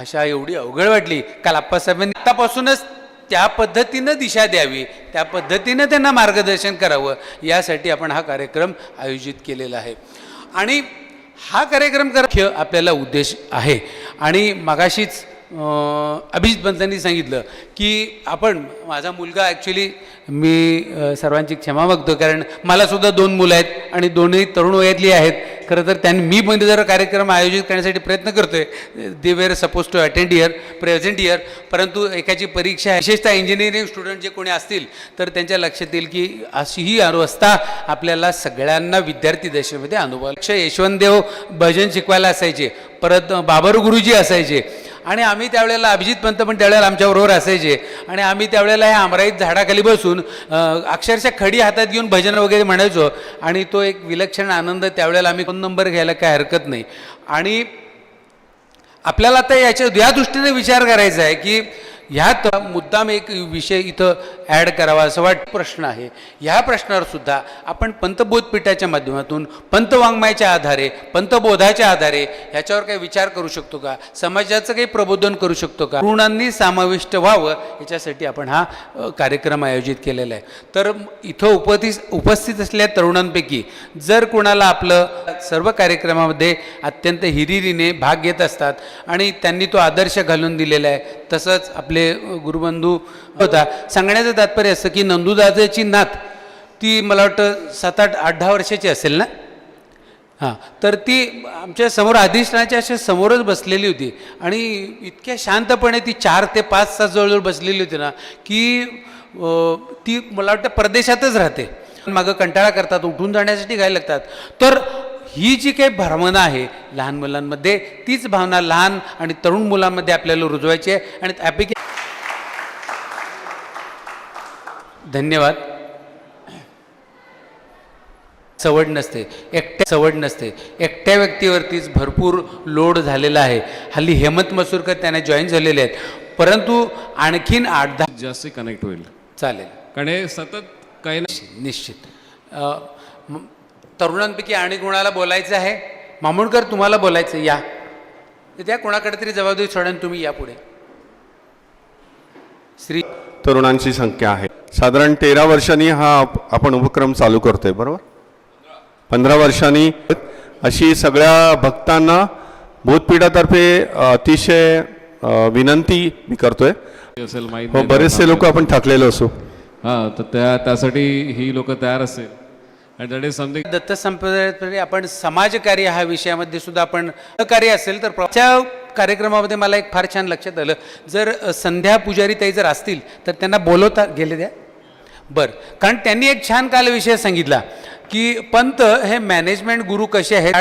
भाषा एवढी अवघड वाटली. काल आप्पासाहेबांनी आतापासूनच त्या पद्धतीनं दिशा द्यावी त्या पद्धतीनं त्यांना मार्गदर्शन करावं यासाठी आपण हा कार्यक्रम आयोजित केलेला आहे. आणि हा कार्यक्रम कर आपल्याला उद्देश आहे. आणि मगाशीच अभिजित पंतांनी सांगितलं की आपण माझा मुलगा ॲक्च्युली मी सर्वांची क्षमा मागतो कारण मलासुद्धा दोन मुलं आहेत आणि दोन्ही तरुण वयातली आहेत. खरं तर त्यांनी मी पण जर कार्यक्रम आयोजित करण्यासाठी प्रयत्न करतोय. They were suppose to attend year present year परंतु एकाची परीक्षा विशेषतः इंजिनिअरिंग स्टुडंट जे कोणी असतील तर त्यांच्या लक्षात येईल की अशी ही अवस्था आपल्याला सगळ्यांना विद्यार्थी दशेमध्ये अनुभव लक्ष यशवंतदेव भजन शिकवायला असायचे. परत बाबर गुरुजी असायचे. आणि आम्ही त्यावेळेला अभिजित पंत पण त्यावेळेला आमच्याबरोबर असायचे. आणि आम्ही त्यावेळेला ह्या आमराईत झाडाखाली बसून अक्षरशः खडी हातात घेऊन भजन वगैरे म्हणायचो. आणि तो एक विलक्षण आनंद त्यावेळेला आम्ही फोन नंबर घ्यायला काय हरकत नाही. आणि आपल्याला आता याच्या या दृष्टीने विचार करायचा आहे की ह्यात मुद्दाम एक विषय इथं ॲड करावा असं वाट प्रश्न आहे. ह्या प्रश्नावर सुद्धा आपण पंतबोधपीठाच्या माध्यमातून पंतवाङ्मयाच्या आधारे पंतबोधाच्या आधारे ह्याच्यावर काही विचार करू शकतो का? समाजाचं काही प्रबोधन करू शकतो का? तरुणांनी समाविष्ट व्हावं याच्यासाठी आपण हा कार्यक्रम आयोजित केलेला आहे. तर इथं उपस्थित उपस्थित असलेल्या तरुणांपैकी जर कोणाला आपलं सर्व कार्यक्रमामध्ये अत्यंत हिरिरीने भाग घेत असतात आणि त्यांनी तो आदर्श घालून दिलेला आहे तसंच आपले गुरुबंधू होता. सांगण्याचं तात्पर्य असं की नंदूदादाची नात ती मला वाटतं सात आठ आठ दहा वर्षाची असेल ना? हां. तर ती आमच्यासमोर अधिष्ठानाच्या अशा समोरच बसलेली होती. आणि इतक्या शांतपणे ती चार ते पाच तास जवळजवळ बसलेली होती ना की ती मला वाटतं परदेशातच राहते. मागं कंटाळा करतात उठून जाण्यासाठी काय लागतात. तर ही जी काही भावना आहे लहान मुलांमध्ये तीच भावना लहान आणि तरुण मुलांमध्ये आपल्याला रुजवायची आहे. आणि त्यापैकी धन्यवाद. सवड नसते. एकट्या सवड नसते. एकट्या व्यक्तीवरतीच भरपूर लोड झालेला आहे. हल्ली हेमंत मसूरकर त्यांना जॉईन झालेले आहेत. परंतु आणखीन आठ दहा जास्त कनेक्ट होईल. चालेल. कारण हे सतत काही ना निश्चित अ, तरुणांपैकी आणि कोणाला बोलायचं आहे? मामुणकर तुम्हाला बोलायचं या. तर त्या कोणाकडे तरी जबाबदारी सोडून तुम्ही या पुढे. श्री तरुणांची संख्या आहे. साधारण तेरा वर्षांनी हा आप- आपण उपक्रम चालू करतोय बरोबर? पंधरा वर्षांनी अशी सगळ्या भक्तांना बोधपीठातर्फे अतिशय विनंती मी करतोय. असेल माहीत हो बरेचसे लोक आपण थकलेलो असू. हां तर त्या त्यासाठी ही लोक तयार असेल. आणि दॅट इज समथिंग दत्त संप्रदायामध्ये आपण समाजकार्य हा विषयामध्ये सुद्धा आपण कार्य असेल तर त्या कार्यक्रमामध्ये मला एक फार छान लक्षात आलं. जर संध्या पुजारी ताई जर असतील तर त्यांना बोलवता गेले द्या. बरं. कारण त्यांनी एक छान काल विषय सांगितला की पंत हे मॅनेजमेंट गुरु कसे आहेत?